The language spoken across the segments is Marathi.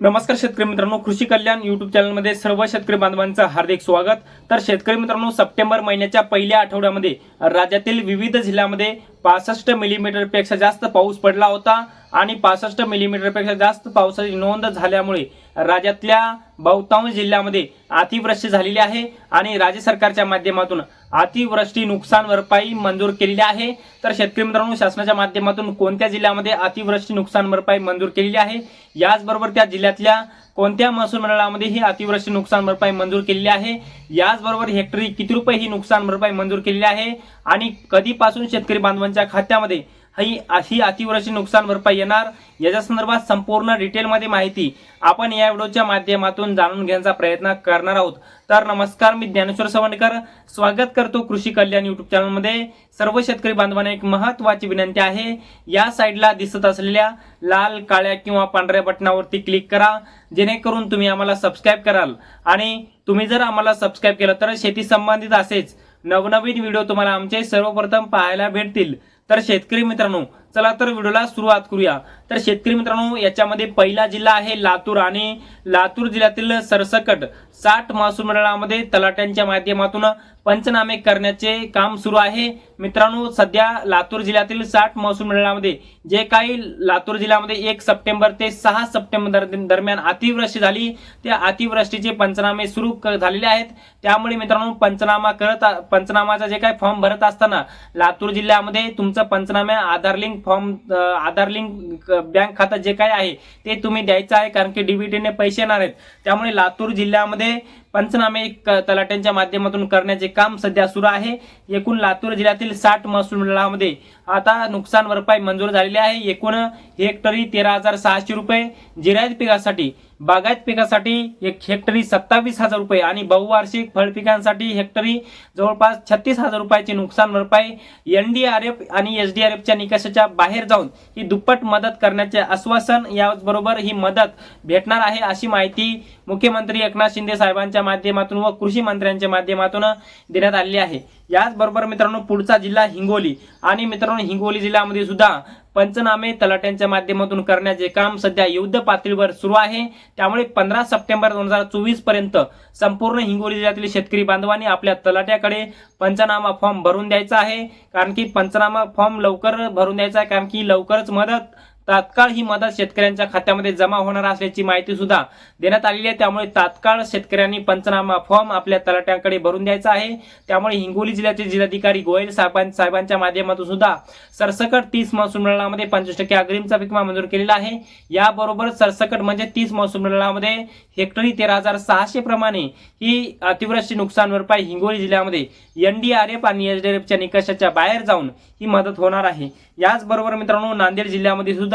नमस्कार शेतकरी मित्रांनो कृषी कल्याण युट्यूब चॅनलमध्ये सर्व शेतकरी बांधवांचं हार्दिक स्वागत. तर शेतकरी मित्रांनो सप्टेंबर महिन्याच्या पहिल्या आठवड्यामध्ये राज्यातील विविध जिल्ह्यामध्ये पासष्ट मिलीमीटरपेक्षा जास्त पाऊस पडला होता आणि पासष्ट मिलीमीटरपेक्षा जास्त पावसाची नोंद झाल्यामुळे राज्यातल्या बहुतांश जिल्ह्यामध्ये अतिवृष्टी झालेली आहे आणि राज्य सरकारच्या माध्यमातून अतिवृष्टी नुकसान भरपाई मंजूर केलेली आहे. तर शेतकरी मित्रांनो शासनाच्या माध्यमातून कोणत्या जिल्ह्यामध्ये अतिवृष्टी नुकसान भरपाई मंजूर केलेली आहे? याचबरोबर त्या जिल्ह्यातल्या कोणत्या महसूल मंडळामध्ये ही अतिवृष्टी नुकसान भरपाई मंजूर केलेली आहे? याचबरोबर हेक्टरी किती रुपये ही नुकसान भरपाई मंजूर केलेली आहे? आणि कधीपासून शेतकरी बांधवांच्या खात्यामध्ये ही ही अतिवृष्टी नुकसान भरपाई येणार. याच्या संदर्भात संपूर्ण डिटेलमध्ये माहिती आपण या व्हिडिओच्या माध्यमातून जाणून घेण्याचा प्रयत्न करणार आहोत. तर नमस्कार मी ज्ञानेश्वर सवंडकर स्वागत करतो कृषी कल्याण युट्यूब चॅनलमध्ये. सर्व शेतकरी बांधवांना एक महत्वाची विनंती आहे. या साईडला दिसत असलेल्या लाल काळ्या किंवा पांढऱ्या बटनावरती क्लिक करा. जेणेकरून तुम्ही आम्हाला सबस्क्राईब कराल. आणि तुम्ही जर आम्हाला सबस्क्राईब केलं तर शेती संबंधित असेच नवनवीन व्हिडिओ तुम्हाला आमचे सर्वप्रथम पाहायला भेटतील. तर शेतकरी मित्रांनो चला तर व्हिडिओला सुरुवात करूया. तर शेतकरी मित्रांनो याच्यामध्ये पहिला जिल्हा आहे लातूर आणि लातूर जिल्ह्यातील सरसकट साठ महसूल मंडळामध्ये तलाट्यांच्या माध्यमातून पंचनामे करण्याचे काम सुरू आहे. मित्रांनो सध्या लातूर जिल्ह्यातील साठ महसूल मंडळामध्ये जे काही लातूर जिल्ह्यामध्ये एक सप्टेंबर ते सहा सप्टेंबर दरम्यान अतिवृष्टी झाली त्या अतिवृष्टीचे पंचनामे सुरू क- झालेले आहेत. त्यामुळे मित्रांनो पंचनामा करत पंचनामाचा जे काही फॉर्म भरत असताना लातूर जिल्ह्यामध्ये तुमचं पंचनामे Aadhaar link form Aadhaar link bank खातं जे काय आहे ते तुम्ही द्यायचं आहे कारण की डीबीटीने पैसे येणार आहेत. त्यामुळे लातूर जिल्ह्यामध्ये पंचनामे तलाट्यांच्या माध्यमातून करण्याचे काम सध्या सुरू आहे. एकूण लातूर जिल्ह्यातील साठ महसूल मंडळामध्ये आता नुकसान भरपाई मंजूर झालेली आहे. एकूण हेक्टरी तेरा हजार सहाशे रुपये जिरायत पिकासाठी बागायत पिकासाठी एक हेक्टरी सत्तावीस हजार रुपये आणि बहुवार्षिक फळ पिकांसाठी हेक्टरी जवळपास छत्तीस हजार रुपयाची नुकसान भरपाई एन डी आर एफ आणि एस डी आर एफच्या निकषाच्या बाहेर जाऊन ही दुप्पट मदत करण्याचे आश्वासन याचबरोबर ही मदत भेटणार आहे अशी माहिती मुख्यमंत्री एकनाथ शिंदे साहेबांच्या माध्यमातून व कृषी मंत्र्यांच्या माध्यमातून देण्यात आलेली आहे. याचबरोबर मित्रांनो पुढचा जिल्हा हिंगोली. आणि मित्रांनो हिंगोली जिल्ह्यामध्ये सुद्धा पंचनामे तलाट्यांच्या माध्यमातून करण्याचे काम सध्या युद्ध पातळीवर सुरू आहे. त्यामुळे पंधरा सप्टेंबर दोन हजार चोवीसपर्यंत संपूर्ण हिंगोली जिल्ह्यातील शेतकरी बांधवांनी आपल्या तलाट्याकडे पंचनामा फॉर्म भरून द्यायचा आहे. कारण की पंचनामा फॉर्म लवकर भरून द्यायचा आहे. कारण की लवकरच मदत तात्काळ ही मदत शेतकऱ्यांच्या खात्यामध्ये जमा होणार असल्याची माहिती सुद्धा देण्यात आलेली आहे. त्यामुळे तात्काळ शेतकऱ्यांनी पंचनामा फॉर्म आपल्या तलाट्यांकडे भरून द्यायचा आहे. त्यामुळे हिंगोली जिल्ह्याचे जिल्हाधिकारी गोयल साहेबां साहेबांच्या माध्यमातून सुद्धा सरसकट तीस महसूल मंडळामध्ये पंचवीस टक्के अग्रिमचा विमा मंजूर केलेला आहे. याबरोबर सरसकट म्हणजे तीस महसूल मंडळामध्ये हेक्टरी तेरा हजार सहाशे प्रमाणे ही अतिवृष्टी नुकसान भरपाई हिंगोली जिल्ह्यामध्ये एनडीआरएफ आणि एसडीआरएफच्या निकषाच्या बाहेर जाऊन ही मदत होणार आहे. याचबरोबर मित्रांनो नांदेड जिल्ह्यामध्ये सुद्धा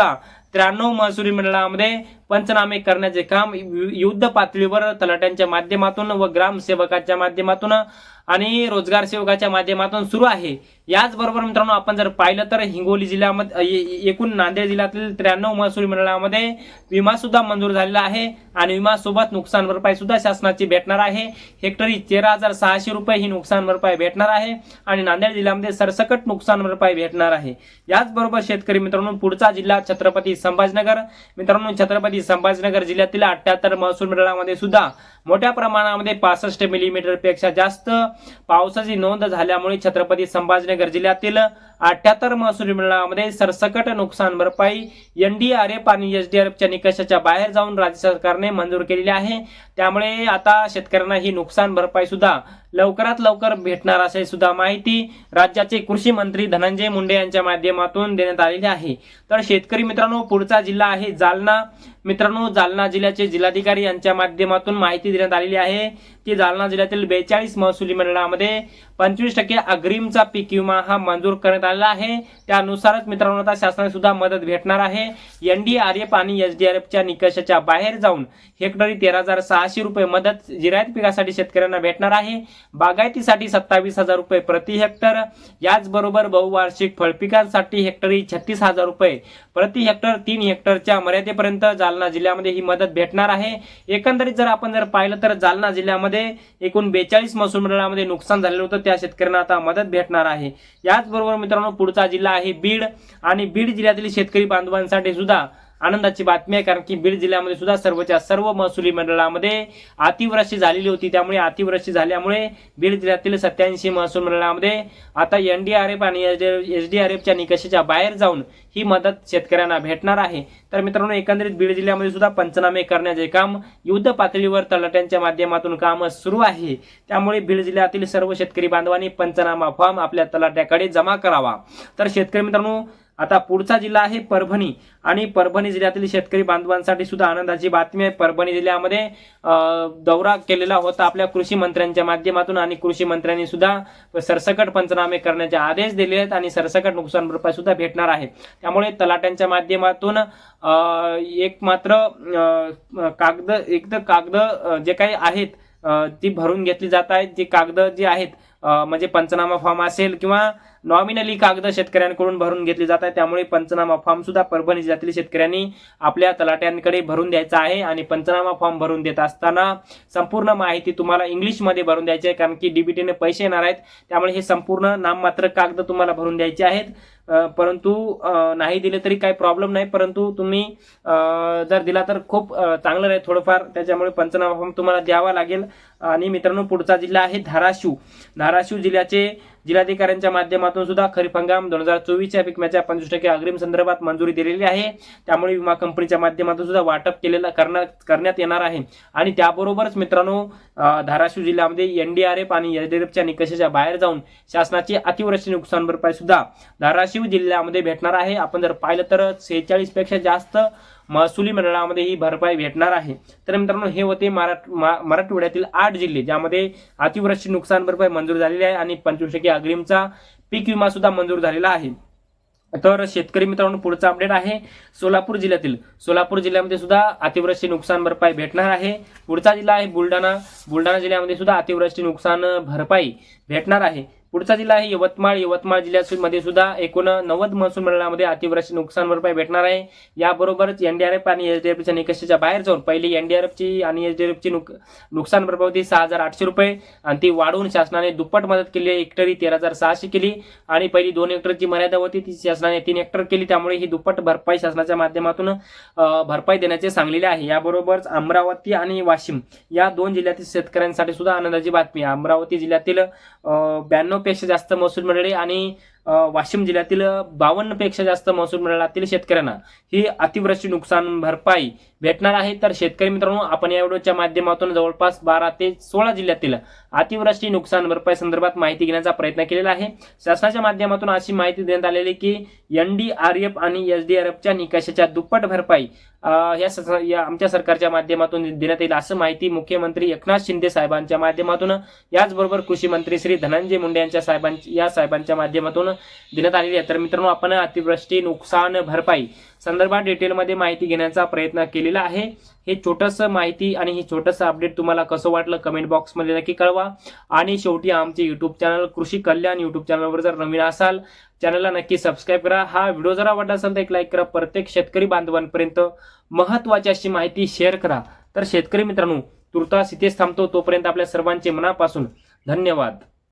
त्र्याण्णव महसुली मंडळामध्ये पंचनामे करण्याचे काम युद्ध पातळीवर तलाट्यांच्या माध्यमातून व ग्रामसेवकाच्या माध्यमातून आणि रोजगार सेवकाच्या माध्यमातून सुरू आहे. याचबरोबर मित्रांनो आपण जर पाहिलं तर हिंगोली जिल्ह्यामध्ये एकूण नांदेड जिल्ह्यातील त्र्याण्णव महसूल मंडळामध्ये विमा सुद्धा मंजूर झालेला आहे आणि विमासोबत नुकसान भरपाई सुद्धा शासनाची भेटणार आहे. हेक्टरी तेरा हजार सहाशे रुपये ही नुकसान भरपाई भेटणार आहे आणि नांदेड जिल्ह्यामध्ये सरसकट नुकसान भरपाई भेटणार आहे. याचबरोबर शेतकरी मित्रांनो पुढचा जिल्हा छत्रपती संभाजीनगर. मित्रांनो छत्रपती संभाजीनगर जिल्ह्यातील अठ्याहत्तर महसूल मंडळामध्ये सुद्धा मोठ्या प्रमाणामध्ये पासष्ट मिलीमीटरपेक्षा जास्त पावसाची नोंद झाल्यामुळे छत्रपती संभाजीनगर जिल्ह्यातील अठ्याहत्तर महसूल मंडळामध्ये सरसकट नुकसान भरपाई एनडीआरएफ आणि एसडीआरएफच्या निकषाच्या बाहेर जाऊन राज्य सरकारने मंजूर केलेली आहे. त्यामुळे आता शेतकऱ्यांना ही नुकसान भरपाई सुद्धा लवकरात लवकर भेटणार असे सुद्धा माहिती राज्याचे कृषी मंत्री धनंजय मुंडे यांच्या माध्यमातून देण्यात आलेली आहे. तर शेतकरी मित्रांनो पुढचा जिल्हा आहे जालना. मित्रांनो जालना जिल्ह्याचे जिल्हाधिकारी यांच्या माध्यमातून माहिती देण्यात आलेली आहे की जालना जिल्ह्यातील बेचाळीस महसुली मंडळामध्ये पंचवीस टक्के अग्रिमचा पीक विमा हा मंजूर करण्यात आलेला आहे. त्यानुसारच मित्रांनो आता शासनाने सुद्धा मदत भेटणार आहे. एनडीआरएफ आणि एसडीआरएफच्या निकषाच्या बाहेर जाऊन हेक्टरी तेरा हजार सहाशे रुपये मदत जिरायत पिकासाठी शेतकऱ्यांना भेटणार आहे. बागायतीसाठी सत्तावीस हजार रुपये प्रति हेक्टर याचबरोबर बहुवार्षिक फळपिकांसाठी हेक्टरी छत्तीस हजार रुपये प्रति हेक्टर तीन हेक्टरच्या मर्यादेपर्यंत जालना जिल्ह्यामध्ये ही मदत भेटणार आहे. एकंदरीत जर आपण जर पाहिलं तर जालना जिल्ह्यामध्ये एकूण बेचाळीस महसूल मंडळामध्ये नुकसान झालेलं होतं. त्या शेतकऱ्यांना आता मदत भेटणार आहे. याचबरोबर मित्रांनो पुढचा जिल्हा आहे बीड. आणि बीड जिल्ह्यातील शेतकरी बांधवांसाठी सुद्धा आनंदाची बातमी आहे कारण की बीड जिल्ह्यामध्ये सुद्धा सर्वच्या सर्व महसुली मंडळामध्ये अतिवृष्टी झालेली होती. त्यामुळे अतिवृष्टी झाल्यामुळे बीड जिल्ह्यातील सत्याऐंशी महसूल मंडळामध्ये आता एनडीआरएफ आणि एस डी आर एफच्या निकषाच्या बाहेर जाऊन ही मदत शेतकऱ्यांना भेटणार आहे. तर मित्रांनो एकंदरीत बीड जिल्ह्यामध्ये सुद्धा पंचनामे करण्याचे काम युद्ध पातळीवर तलाट्यांच्या माध्यमातून काम सुरू आहे. त्यामुळे बीड जिल्ह्यातील सर्व शेतकरी बांधवांनी पंचनामा फॉर्म आपल्या तलाट्याकडे जमा करावा. तर शेतकरी मित्रांनो आता पुढचा जिल्हा आहे परभणी. आणि परभणी जिल्ह्यातील शेतकरी बांधवांसाठी सुद्धा आनंदाची बातमी आहे. परभणी जिल्ह्यामध्ये दौरा केलेला होता आपल्या कृषी मंत्र्यांच्या माध्यमातून आणि कृषी मंत्र्यांनी सुद्धा सरसकट पंचनामे करण्याचे आदेश दिले आहेत आणि सरसकट नुकसान भरपाई सुद्धा भेटणार आहे. त्यामुळे तलाट्यांच्या माध्यमातून एक मात्र कागद एक कागद जे काही आहेत ती भरून घेतली जात आहेत. जी कागद जी आहेत म्हणजे पंचनामा फॉर्म असेल किंवा नॉमिनली कागद शेतकऱ्यांकडून भरून घेतली जात आहे. त्यामुळे पंचनामा फॉर्म सुद्धा परभणी जिल्ह्यातील शेतकऱ्यांनी आपल्या तलाट्यांकडे भरून द्यायचा आहे आणि पंचनामा फॉर्म भरून देत असताना संपूर्ण माहिती तुम्हाला इंग्लिशमध्ये भरून द्यायची आहे कारण की डीबीटीने पैसे येणार आहेत. त्यामुळे हे संपूर्ण नाममात्र कागद तुम्हाला भरून द्यायचे आहेत. परंतु नाही दिले तरी काही प्रॉब्लेम नाही. परंतु तुम्ही जर दिला तर खूप चांगलं राहील थोडंफार. त्याच्यामुळे पंचनामा फॉर्म तुम्हाला द्यावा लागेल. आणि मित्रांनो पुढचा जिल्हा आहे धाराशिव. धाराशिव जिल्ह्याचे जिल्हाधिकाऱ्यांच्या माध्यमातून सुद्धा खरीप हंगाम दोन हजार चोवीसच्या पिकम्याच्या पंचवीस टक्के अग्रिम संदर्भात मंजुरी दिलेली आहे. त्यामुळे विमा कंपनीच्या माध्यमातून सुद्धा वाटप केलेलं करण्यात करण्यात येणार आहे. आणि त्याबरोबरच मित्रांनो धाराशिव जिल्ह्यामध्ये एनडीआरएफ आणि एसडीआरएफच्या निकषाच्या बाहेर जाऊन शासनाची अतिवृष्टी नुकसान भरपाई सुद्धा धाराशिव जिल्ह्यामध्ये भेटणार आहे. आपण जर पाहिलं तर सेहेचाळीसपेक्षा जास्त महसुली मंडळामध्ये ही भरपाई भेटणार आहे. तर मित्रांनो हे होते मराठ मा- मराठवाड्यातील आठ जिल्हे ज्यामध्ये अतिवृष्टी नुकसान भरपाई मंजूर झालेली आहे आणि पंचवीस टक्के अग्रिमचा पीक विमा सुद्धा मंजूर झालेला आहे. तर शेतकरी मित्रांनो पुढचा अपडेट आहे. सोलापूर जिल्ह्यातील सोलापूर जिल्ह्यामध्ये सुद्धा अतिवृष्टी नुकसान भरपाई भेटणार आहे. पुढचा जिल्हा आहे बुलढाणा. बुलढाणा जिल्ह्यामध्ये सुद्धा अतिवृष्टी नुकसान भरपाई भेटणार आहे. पुढचा जिल्हा आहे यवतमाळ. यवतमाळ जिल्ह्यामध्ये सुद्धा एकूण नव्वद महसूल मंडळामध्ये अतिवृष्टी नुकसान भरपाई भेटणार आहे. याबरोबरच एनडीआरएफ आणि एसडीआरएफच्या निकषाच्या बाहेर जाऊन पहिली एनडीआरएफची आणि एसडीआरएफची नुक नुकसान भरपाई होती सहा हजार आठशे रुपये आणि ती वाढवून शासनाने दुप्पट मदत केली हेक्टरी तेरा हजार सहाशे केली आणि पहिली दोन हेक्टरची मर्यादा होती. ती शासनाने तीन हेक्टर केली. त्यामुळे ही दुप्पट भरपाई शासनाच्या माध्यमातून भरपाई देण्याचे सांगलेले आहे. याबरोबरच अमरावती आणि वाशिम या दोन जिल्ह्यातील शेतकऱ्यांसाठी सुद्धा आनंदाची बातमी अमरावती जिल्ह्यातील ब्याण्णव पेक्षा जास्त महसूल मिळाले आणि वाशिम जिल्ह्यातील बावन्नपेक्षा जास्त महसूल मंडळातील शेतकऱ्यांना ही अतिवृष्टी नुकसान भरपाई भेटणार आहे. तर शेतकरी मित्रांनो आपण या व्हिडिओच्या माध्यमातून जवळपास बारा ते सोळा जिल्ह्यातील अतिवृष्टी नुकसान भरपाई संदर्भात माहिती घेण्याचा प्रयत्न केलेला आहे. शासनाच्या माध्यमातून अशी माहिती देण्यात आलेली की एनडीआरएफ आणि एसडीआरएफच्या निकषाच्या दुप्पट भरपाई या या आमच्या सरकारच्या माध्यमातून देण्यात येईल असं माहिती मुख्यमंत्री एकनाथ शिंदे साहेबांच्या माध्यमातून याचबरोबर कृषी मंत्री श्री धनंजय मुंडे यांच्या साहेबांच्या या साहेबांच्या माध्यमातून देण्यात आलेली आहे. तर मित्रांनो आपण अतिवृष्टी नुकसान भरपाई संदर्भात डिटेलमध्ये माहिती घेण्याचा प्रयत्न केलेला आहे. हे छोटंसं माहिती आणि हे छोटंसं अपडेट तुम्हाला कसं वाटलं कमेंट बॉक्समध्ये नक्की कळवा. आणि शेवटी आमचे यूट्यूब चॅनल कृषी कल्याण यूट्यूब चॅनलवर जर नवीन असाल चॅनलला नक्की सबस्क्राईब करा. हा व्हिडिओ जर आवडला असेल तर एक लाईक करा. प्रत्येक शेतकरी बांधवांपर्यंत महत्त्वाची अशी माहिती शेअर करा. तर शेतकरी मित्रांनो तुर्तास इथेच थांबतो. तोपर्यंत आपल्या सर्वांचे मनापासून धन्यवाद.